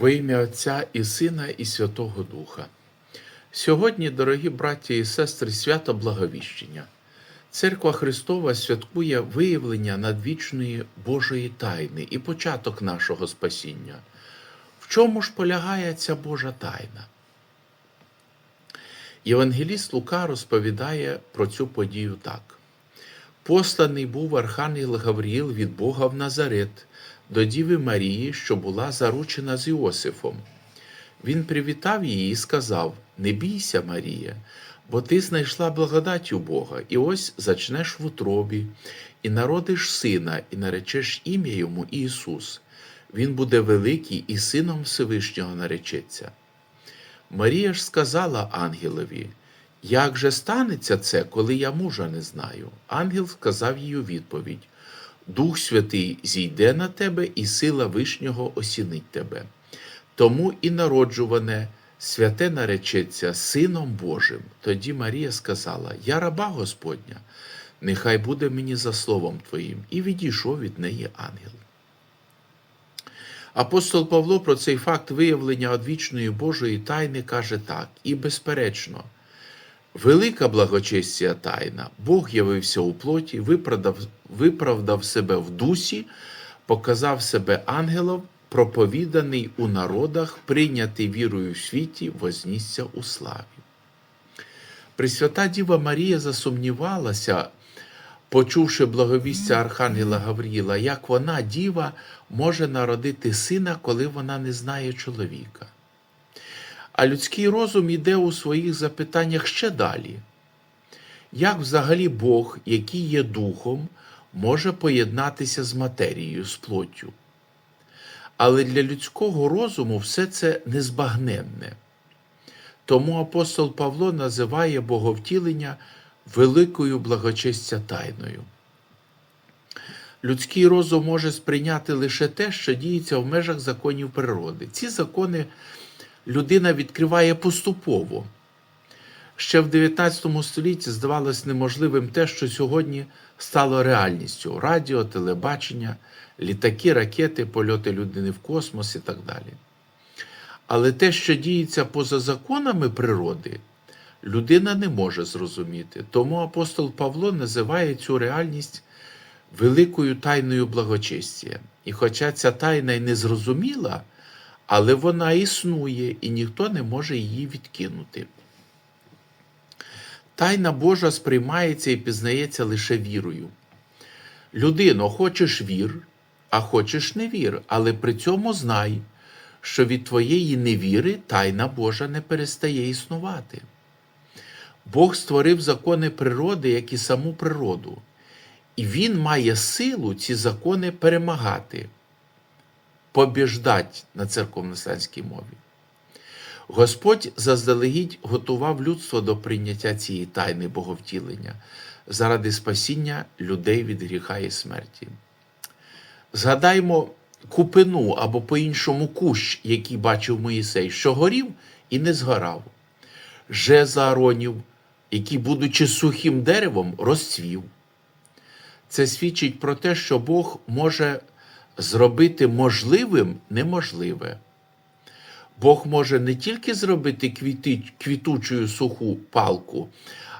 Во ім'я Отця і Сина, і Святого Духа. Сьогодні, дорогі браті і сестри, свято Благовіщення. Церква Христова святкує виявлення надвічної Божої тайни і початок нашого спасіння. В чому ж полягає ця Божа тайна? Євангеліст Лука розповідає про цю подію так. Посланий був Архангел Гавріїл від Бога в Назарет до Діви Марії, що була заручена з Іосифом. Він привітав її і сказав: Не бійся, Марія, бо ти знайшла благодать у Бога, і ось зачнеш в утробі, і народиш сина, і наречеш ім'я йому Ісус. Він буде великий і сином Всевишнього наречеться. Марія ж сказала ангелові, як же станеться це, коли я мужа не знаю? Ангел сказав їй у відповідь: Дух Святий зійде на тебе, і сила Вишнього осінить тебе. Тому і народжуване святе наречеться Сином Божим. Тоді Марія сказала: Я раба Господня, нехай буде мені за словом Твоїм, і відійшов від неї ангел. Апостол Павло про цей факт виявлення одвічної Божої тайни каже так, і безперечно, велика благочестя тайна, Бог явився у плоті, виправдав, виправдав себе в дусі, показав себе ангелом, проповіданий у народах, прийнятий вірою в світі, вознісся у славі. Пресвята Діва Марія засумнівалася, почувши благовістя Архангела Гавріла, як вона, діва, може народити сина, коли вона не знає чоловіка. А людський розум іде у своїх запитаннях ще далі. Як взагалі Бог, який є духом, може поєднатися з матерією, з плоттю? Але для людського розуму все це незбагненне. Тому апостол Павло називає боговтілення великою благочестя тайною. Людський розум може сприйняти лише те, що діється в межах законів природи. Ці закони людина відкриває поступово. Ще в 19 столітті здавалось неможливим те, що сьогодні стало реальністю: радіо, телебачення, літаки, ракети, польоти людини в космос і так далі. Але те, що діється поза законами природи, людина не може зрозуміти. Тому апостол Павло називає цю реальність великою тайною благочестя. І хоча ця тайна й не зрозуміла, але вона існує і ніхто не може її відкинути. Тайна Божа сприймається і пізнається лише вірою. Людино, хочеш вір, а хочеш не вір, але при цьому знай, що від твоєї невіри тайна Божа не перестає існувати. Бог створив закони природи, як і саму природу, і Він має силу ці закони перемагати, побіждать на церковносланській мові. Господь заздалегідь готував людство до прийняття цієї тайни боговтілення заради спасіння людей від гріха і смерті. Згадаймо купину або по-іншому кущ, який бачив Моїсей, що горів і не згорав, жеза Ааронів, який, будучи сухим деревом, розцвів. Це свідчить про те, що Бог може зробити можливим неможливе. Бог може не тільки зробити квіти, квітучою суху палку,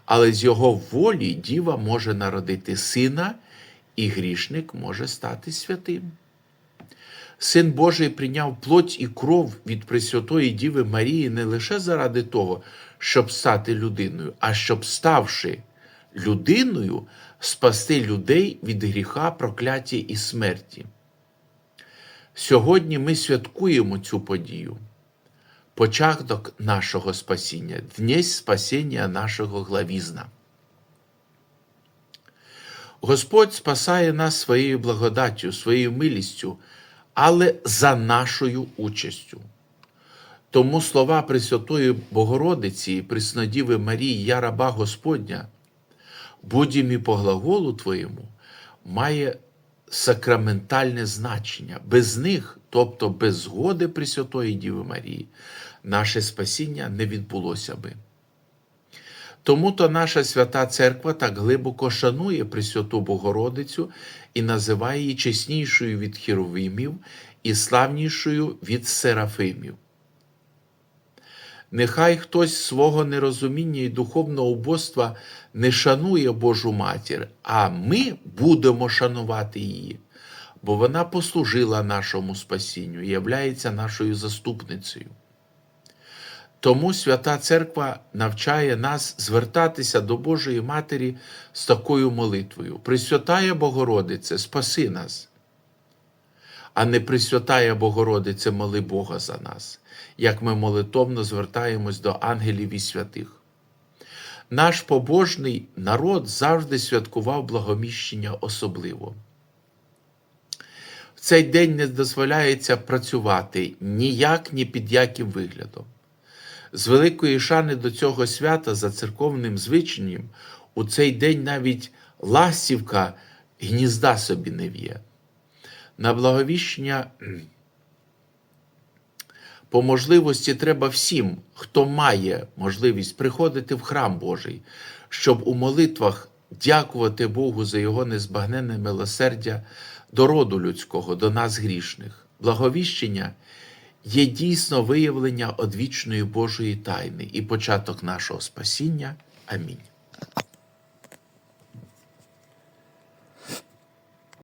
але з його волі діва може народити сина, і грішник може стати святим. Син Божий прийняв плоть і кров від Пресвятої Діви Марії не лише заради того, щоб стати людиною, а щоб, ставши людиною, спасти людей від гріха, прокляття і смерті. Сьогодні ми святкуємо цю подію початок нашого спасіння, днесь спасіння нашого главізна. Господь спасає нас своєю благодаттю, своєю милістю, але за нашою участю. Тому слова Пресвятої Богородиці, Преснодіви Марії, я раба Господня, будь-мі по глаголу Твоєму, має сакраментальне значення. Без них, тобто без згоди Пресвятої Діви Марії, наше спасіння не відбулося би. Тому то наша свята церква так глибоко шанує Пресвяту Богородицю і називає її чеснішою від хіровимів і славнішою від серафимів. Нехай хтось свого нерозуміння і духовного убоства не шанує Божу матір, а ми будемо шанувати її, бо вона послужила нашому спасінню і являється нашою заступницею. Тому Свята Церква навчає нас звертатися до Божої Матері з такою молитвою: Пресвятая Богородице, спаси нас, а не Пресвятая Богородице, моли Бога за нас, як ми молитовно звертаємось до ангелів і святих. Наш побожний народ завжди святкував благоміщення особливо. В цей день не дозволяється працювати ніяк, ні під яким виглядом. З великої шани до цього свята за церковним звичаєм у цей день навіть ластівка гнізда собі не в'є. На благовіщення по можливості треба всім, хто має можливість приходити в храм Божий, щоб у молитвах дякувати Богу за Його незбагненне милосердя до роду людського, до нас грішних. Благовіщення є дійсно виявлення одвічної Божої тайни і початок нашого спасіння. Амінь.